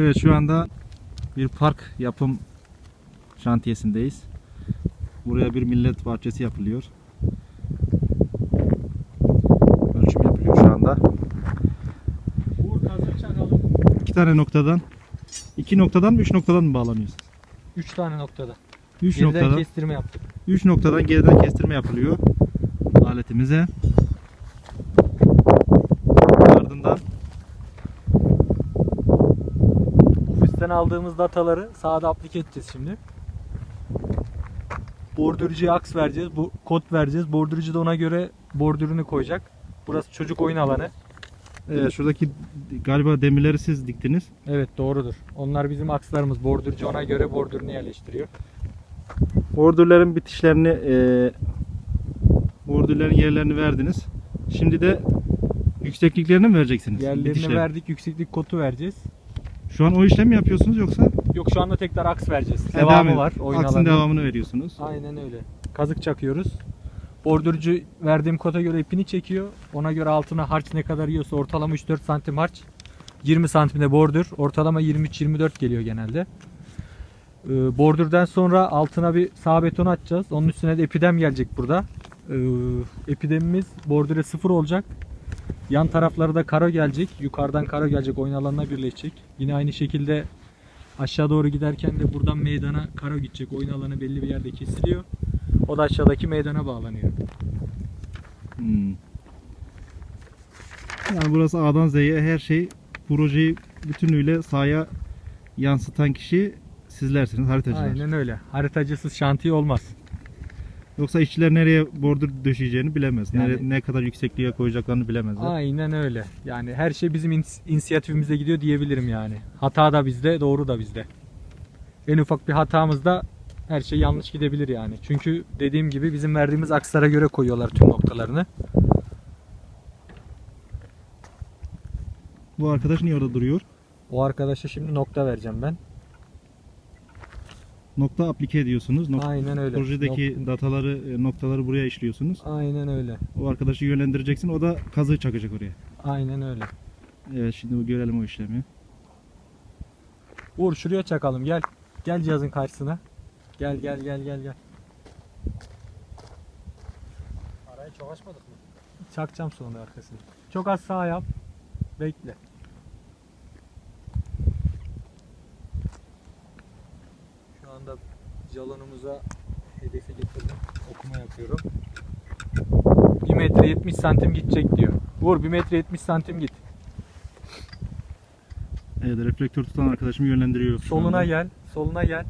Evet şu anda bir park yapım şantiyesindeyiz. Buraya bir millet bahçesi yapılıyor. Ölçüm yapılıyor şu anda. İki tane noktadan, iki noktadan mı üç noktadan mı bağlanıyorsun? 3 tane noktada. Üç Geriden noktadan, kestirme yaptık. üç noktadan geriden kestirme yapılıyor aletimize. Ofisten aldığımız dataları sahada aplike edeceğiz şimdi. Bordürcüye aks vereceğiz. Bu kod vereceğiz. Bordürcü de ona göre bordürünü koyacak. Burası çocuk oyun alanı. e, şuradaki galiba demirleri siz diktiniz. Evet doğrudur. Onlar bizim akslarımız. Bordürcü ona göre bordürünü yerleştiriyor. Bordürlerin bitişlerini e, bordürlerin yerlerini verdiniz. Şimdi de yüksekliklerini mi vereceksiniz? Yerlerini Bitişlerini. verdik. Yükseklik kodu vereceğiz. Şu an o işlemi mi yapıyorsunuz yoksa Yok şu anda tekrar aks vereceğiz. Ha, Devamı devam var. Oyun Aksın alanı. devamını veriyorsunuz. Aynen öyle. Kazık çakıyoruz. Bordürcü verdiğim kota göre ipini çekiyor. Ona göre altına harç ne kadar yiyorsa ortalama 3-4 santim harç. 20 santimde bordür. Ortalama 23-24 geliyor genelde. Ee, bordürden sonra altına bir sağ beton atacağız. Onun üstüne de epidem gelecek burada. Ee, epidemimiz bordüre sıfır olacak. Yan tarafları da karo gelecek. Yukarıdan karo gelecek. Oyun alanına birleşecek. Yine aynı şekilde aşağı doğru giderken de buradan meydana karo gidecek. Oyun alanı belli bir yerde kesiliyor. O da aşağıdaki meydana bağlanıyor. Hmm. Yani burası A'dan Z'ye her şey projeyi bütünüyle sahaya yansıtan kişi sizlersiniz haritacılar. Aynen öyle. Haritacısız şantiye olmaz. Yoksa işçiler nereye bordür döşeyeceğini bilemez. Yani- Nere- ne kadar yüksekliğe koyacaklarını bilemezler. Aynen öyle. Yani her şey bizim ins- inisiyatifimize gidiyor diyebilirim yani. Hata da bizde, doğru da bizde. En ufak bir hatamızda her şey yanlış gidebilir yani. Çünkü dediğim gibi bizim verdiğimiz akslara göre koyuyorlar tüm noktalarını. Bu arkadaş niye orada duruyor? O arkadaşa şimdi nokta vereceğim ben. Nokta aplike ediyorsunuz. Nok- Aynen öyle. projedeki Nok- dataları, e, noktaları buraya işliyorsunuz. Aynen öyle. O arkadaşı yönlendireceksin. O da kazığı çakacak oraya. Aynen öyle. Evet şimdi bu görelim o işlemi. Uğur şuraya çakalım gel. Gel cihazın karşısına. Gel gel gel gel gel. Arayı çok açmadık mı? Çakacağım sonra arkasını. Çok az sağ yap. Bekle. Anda jalonumuza hedefi getirdim. Okuma yapıyorum. 1 metre 70 santim gidecek diyor. Vur 1 metre 70 santim git. Evet reflektör tutan arkadaşım yönlendiriyor. şu Soluna anda. gel. Soluna gel.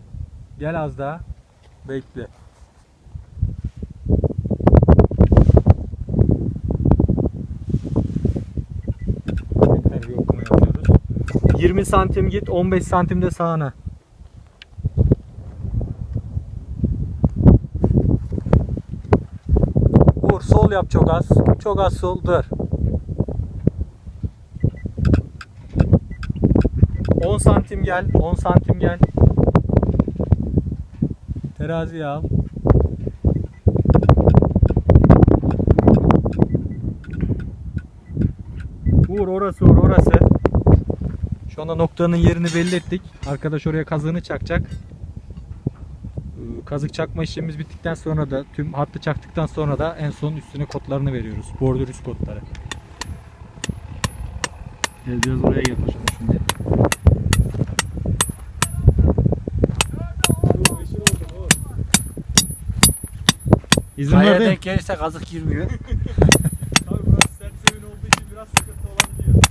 Gel az daha. Bekle. Tekrar bir okuma yapıyoruz. 20 santim git, 15 santim de sağına. Vur sol yap çok az. Çok az sol dur. 10 santim gel, 10 santim gel. Teraziye al. Uğur orası uğur orası. Şu anda noktanın yerini belli ettik. Arkadaş oraya kazığını çakacak. Kazık çakma işlemimiz bittikten sonra da tüm hattı çaktıktan sonra da en son üstüne kodlarını veriyoruz. Bordür üst kodları. Evet, biraz oraya yaklaşalım şimdi. İzin Kayaya denk gelirse kazık girmiyor. Abi burası sert zemin olduğu için biraz sıkıntı olabiliyor.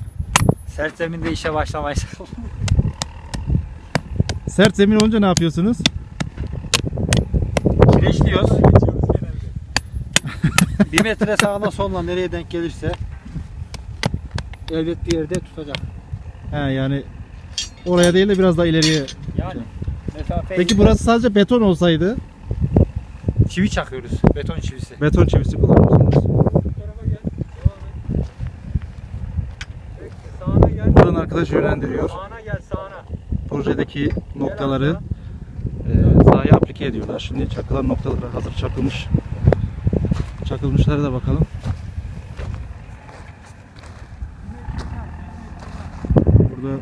Sert zeminde işe başlamayız. Sert zemin olunca ne yapıyorsunuz? Bir metre sağına soluna nereye denk gelirse elbet bir yerde tutacak. He yani oraya değil de biraz daha ileriye. Yani mesafe Peki burası sadece beton olsaydı çivi çakıyoruz. Beton çivisi. beton çivisi kullanıyorsunuz. Sağına gel. Buradan arkadaş yönlendiriyor. Sağına gel sağına. Projedeki noktaları e, sahaya aplike ediyorlar. Şimdi çakılan noktaları hazır çakılmış. Çakılmışlara da bakalım. Burada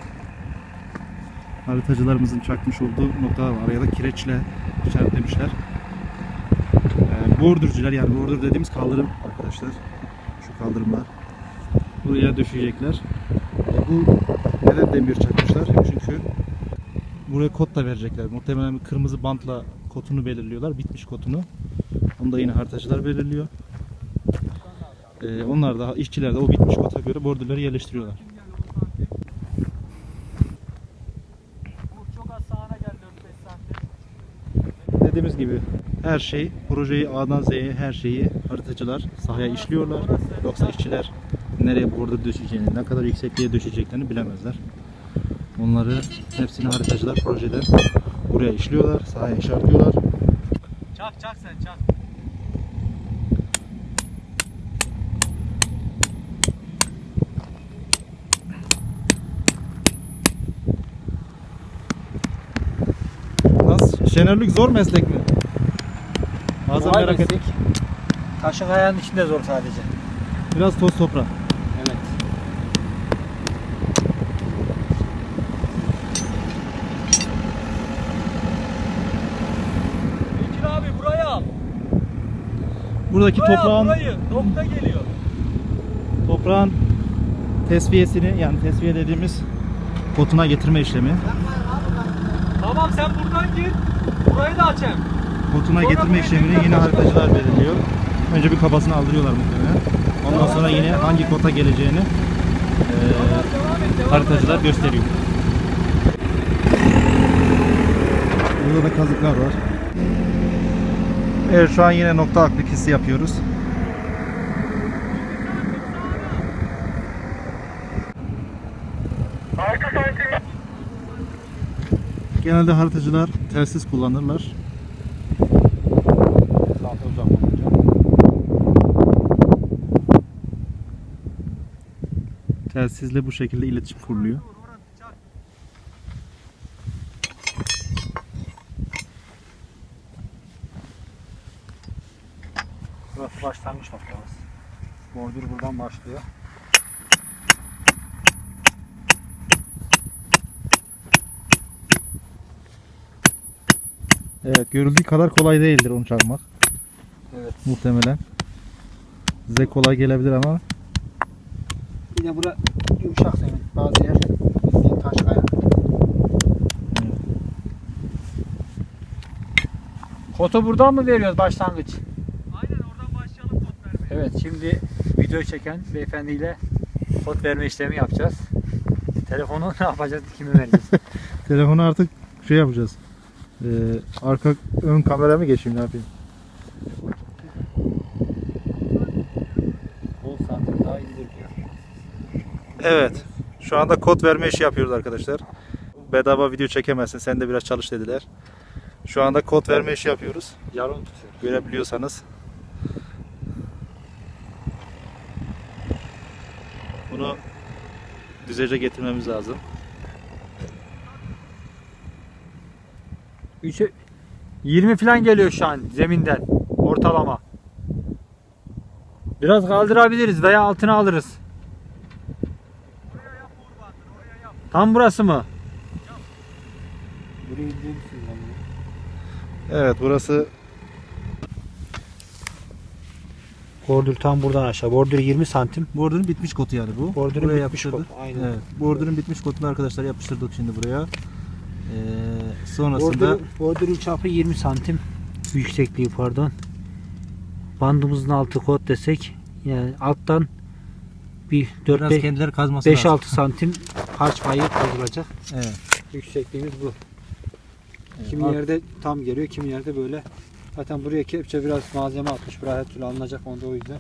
haritacılarımızın çakmış olduğu noktalar var ya da kireçle işaretlemişler. Ee, bordürcüler yani bordur dediğimiz kaldırım arkadaşlar. Şu kaldırımlar. Buraya düşecekler. Bu neden demir çakmışlar? Çünkü buraya kod da verecekler. Muhtemelen kırmızı bantla kotunu belirliyorlar. Bitmiş kotunu. Da yine haritacılar belirliyor. Ee, onlar da işçiler de o bitmiş kota göre bordürleri yerleştiriyorlar. Çok az sağına gel 4-5 santim. Dediğimiz gibi her şey, projeyi A'dan Z'ye her şeyi haritacılar sahaya işliyorlar. Yoksa işçiler nereye border düşeceğini, ne kadar yüksekliğe düşeceklerini bilemezler. Onları hepsini haritacılar projeden buraya işliyorlar, sahaya işaretliyorlar. Şenerlik zor meslek mi? Bazen Kolay merak meslek. Taşın ayağının içinde zor sadece. Biraz toz toprak. Evet. Bekir abi buraya al. Buradaki Buraya al toprağın burayı. Nokta geliyor. toprağın tesviyesini yani tesviye dediğimiz kotuna getirme işlemi. Tamam sen buradan gir. Burayı da açayım. Kotuna getirme işlemini yine haritacılar belirliyor. Önce bir kafasını aldırıyorlar muhtemelen. Ondan sonra yine hangi kota geleceğini devam haritacılar gösteriyor. Burada da kazıklar var. Evet şu an yine nokta akbikisi yapıyoruz. Genelde haritacılar telsiz kullanırlar. Telsizle bu şekilde iletişim kuruluyor. Burası başlangıç noktamız. Bordür buradan başlıyor. Evet görüldüğü kadar kolay değildir onu çakmak. Evet. Muhtemelen. Size kolay gelebilir ama Yine bura yumuşak zemin. Bazı yer bildiğin taş kaya. Kotu buradan mı veriyoruz başlangıç? Aynen oradan başlayalım kod vermeye. Evet şimdi video çeken beyefendiyle kod verme işlemi yapacağız. Telefonu ne yapacağız? Kime vereceğiz? telefonu artık şey yapacağız. Ee, arka ön kamera mı geçeyim ne yapayım? 10 santim daha indir diyor. Evet. Şu anda kod verme işi yapıyoruz arkadaşlar. Bedava video çekemezsin. Sen de biraz çalış dediler. Şu anda kod verme işi yapıyoruz. Yarım tutuyor. Görebiliyorsanız. Bunu düzece getirmemiz lazım. 3'e 20 falan geliyor şu an zeminden ortalama. Biraz kaldırabiliriz veya altına alırız. Tam burası mı? Evet burası Bordür tam buradan aşağı. Bordür 20 santim. bordürün bitmiş kotu yani bu. Bordürün Buraya bitmiş yapıştırdık. kotu, aynen. Evet. Bordürün bitmiş kotunu arkadaşlar yapıştırdık şimdi buraya. Ee, sonrasında Bordür, bordürün çapı 20 santim. Yüksekliği pardon. Bandımızın altı kod desek yani alttan bir biraz 4 kendileri kazması lazım. 5-6 santim harç payı kazılacak. Evet. Yüksekliğimiz bu. Evet. Kimi Alt- yerde tam geliyor, kimi yerde böyle. Zaten buraya kepçe biraz malzeme atmış. Buraya her türlü alınacak onda o yüzden.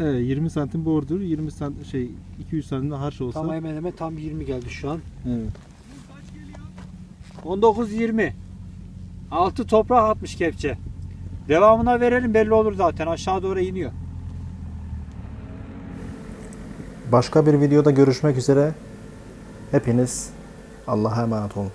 Evet 20 santim bordür, 20 santim şey 200 santim de harç olsa. Tam hemen hemen tam 20 geldi şu an. Evet. 19-20. Altı toprağa atmış kepçe. Devamına verelim belli olur zaten. Aşağı doğru iniyor. Başka bir videoda görüşmek üzere. Hepiniz Allah'a emanet olun.